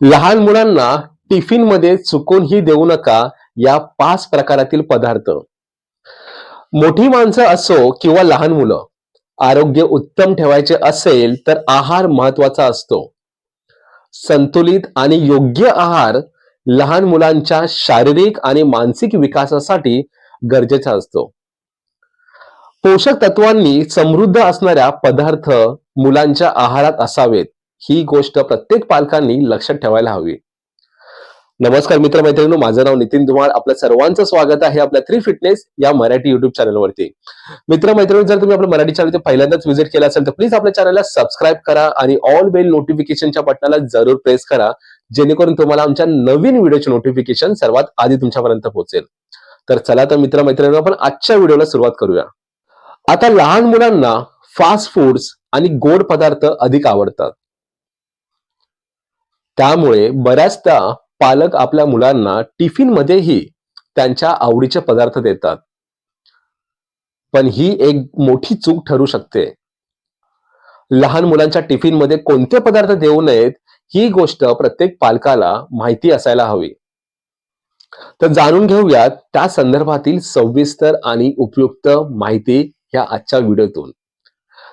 लहान मुलांना टिफिनमध्ये चुकूनही देऊ नका या पाच प्रकारातील पदार्थ. मोठी माणसं असो किंवा लहान मुलं आरोग्य उत्तम ठेवायचे असेल तर आहार महत्त्वाचा असतो. संतुलित आणि योग्य आहार लहान मुलांच्या शारीरिक आणि मानसिक विकासासाठी गरजेचा असतो. पोषक तत्वांनी समृद्ध असणाऱ्या पदार्थ मुलांच्या आहारात असावेत. ही गोष्ट प्रत्येक पालकांनी लक्षात ठेवायला हवी. नमस्कार मित्र मैत्रिणी माझं नाव नितीन धुमाळ. आपल्या सर्वांचं स्वागत आहे आपल्या थ्री फिटनेस या मराठी युट्यूब चॅनलवरती मित्र मैत्रिणी जर तुम्ही आपल्या मराठी चॅनल पहिल्यांदाच व्हिजिट केलं असेल तर प्लीज आपल्या चॅनलला सबस्क्राईब करा आणि ऑल बेल नोटिफिकेशनच्या बटनाला जरूर प्रेस करा जेणेकरून तुम्हाला आमच्या नवीन व्हिडिओचे नोटिफिकेशन सर्वात आधी तुमच्यापर्यंत पोहोचेल. तर चला तर मित्र मैत्रिणी आपण आजच्या व्हिडिओला सुरुवात करूया. आता लहान मुलांना फास्ट फूड्स आणि गोड पदार्थ अधिक आवडतात. त्यामुळे बऱ्याचदा पालक आपल्या मुलांना टिफिन मध्येही त्यांच्या आवडीचे पदार्थ देतात. पण ही एक मोठी चूक ठरू शकते. लहान मुलांच्या टिफिनमध्ये कोणते पदार्थ देऊ नयेत ही गोष्ट प्रत्येक पालकाला माहिती असायला हवी. तर जाणून घेऊयात त्या संदर्भातील सविस्तर आणि उपयुक्त माहिती ह्या आजच्या व्हिडिओतून.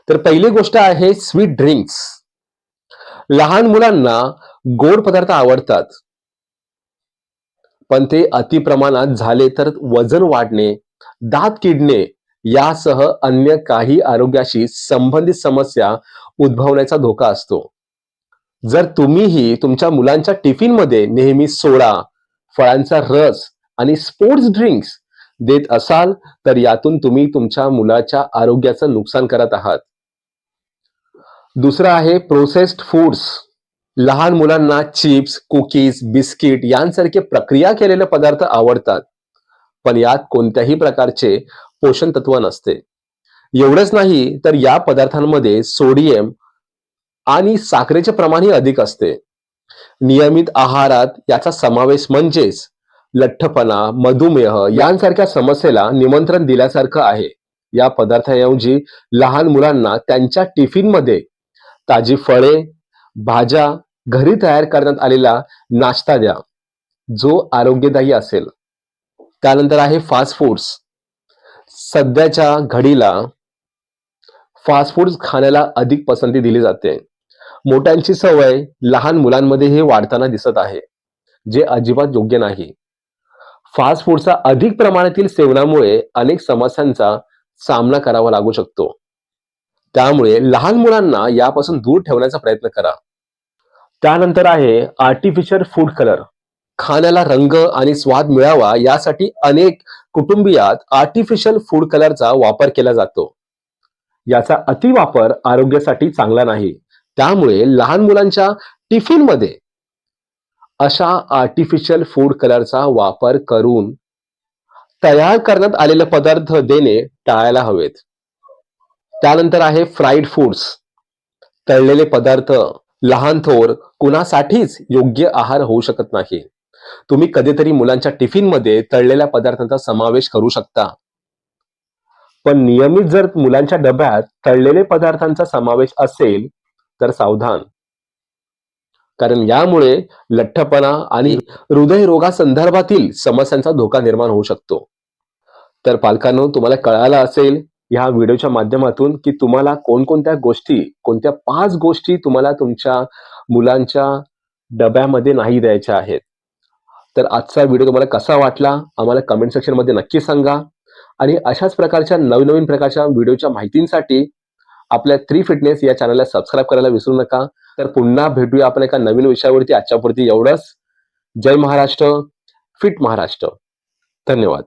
तर पहिली गोष्ट आहे स्वीट ड्रिंक्स लहान मुलांना गोड पदार्थ आवडतात. पण ते अतिप्रमाणात झाले तर वजन वाढणे दात किडणे यासह अन्य काही आरोग्याशी संबंधित समस्या उद्भवण्याचा धोका असतो. जर तुम्हीही तुमच्या मुलांच्या टिफिनमध्ये नेहमी सोडा फळांचा रस आणि स्पोर्ट्स ड्रिंक्स देत असाल तर यातून तुम्ही तुमच्या मुलाच्या आरोग्याचं नुकसान करत आहात. दुसरं आहे प्रोसेस्ड फूड्स लहान मुलांना चिप्स कुकीज बिस्किट यांसारखे प्रक्रिया केलेले पदार्थ आवडतात. पण यात कोणत्याही प्रकारचे पोषण तत्व नसते. एवढंच नाही तर या पदार्थांमध्ये सोडियम आणि साखरेचे प्रमाणही अधिक असते. नियमित आहारात याचा समावेश म्हणजेच लठ्ठपणा मधुमेह यांसारख्या समस्येला निमंत्रण दिल्यासारखं आहे. या पदार्थाऐवजी लहान मुलांना त्यांच्या टिफिनमध्ये ताजी फळे भाज्या घरी तयार करण्यात आलेला नाश्ता द्या जो आरोग्यदायी असेल. त्यानंतर आहे फास्ट फूड्स सध्याच्या घडीला फास्ट फूड्स खाण्याला अधिक पसंती दिली जाते. मोठ्यांची सवय लहान मुलांमध्ये हे वाढताना दिसत आहे जे अजिबात योग्य नाही. फास्ट फूडचा अधिक प्रमाणातील सेवनामुळे अनेक समस्यांचा सामना करावा लागू शकतो. त्यामुळे लहान मुलांना यापासून दूर ठेवण्याचा प्रयत्न करा. त्यानंतर आहे आर्टिफिशियल फूड कलर खाण्याला रंग आणि स्वाद मिळावा यासाठी अनेक कुटुंबियात आर्टिफिशियल फूड कलरचा वापर केला जातो. याचा अतिवापर आरोग्यासाठी चांगला नाही. त्यामुळे लहान मुलांच्या टिफिनमध्ये अशा आर्टिफिशियल फूड कलरचा वापर करून तयार करण्यात आलेले पदार्थ देणे टाळायला हवेत. त्यानंतर आहे फ्राईड फूड्स तळलेले पदार्थ लहान थोर कुणासाठीच योग्य आहार होऊ शकत नाही. तुम्ही कधीतरी मुलांच्या टिफिनमध्ये तळलेल्या पदार्थांचा समावेश करू शकता. पण नियमित जर मुलांच्या डब्यात तळलेले पदार्थांचा समावेश असेल तर सावधान. कारण यामुळे लठ्ठपणा आणि हृदयरोगासंदर्भातील समस्यांचा धोका निर्माण होऊ शकतो. तर पालकांनो तुम्हाला कळालं असेल ह्या व्हिडिओच्या माध्यमातून की तुम्हाला कोणकोणत्या गोष्टी कोणत्या पाच गोष्टी तुम्हाला तुमच्या मुलांच्या डब्यामध्ये नाही द्यायच्या आहेत. तर आजचा व्हिडिओ तुम्हाला कसा वाटला आम्हाला कमेंट सेक्शनमध्ये नक्की सांगा. आणि अशाच प्रकारच्या नवीन नवीन प्रकारच्या व्हिडिओच्या माहितींसाठी आपल्या थ्री फिटनेस या चॅनलला सबस्क्राईब करायला विसरू नका. तर पुन्हा भेटूया आपण एका नवीन विषयावरती. आजच्यापुरती एवढंच. जय महाराष्ट्र फिट महाराष्ट्र. धन्यवाद.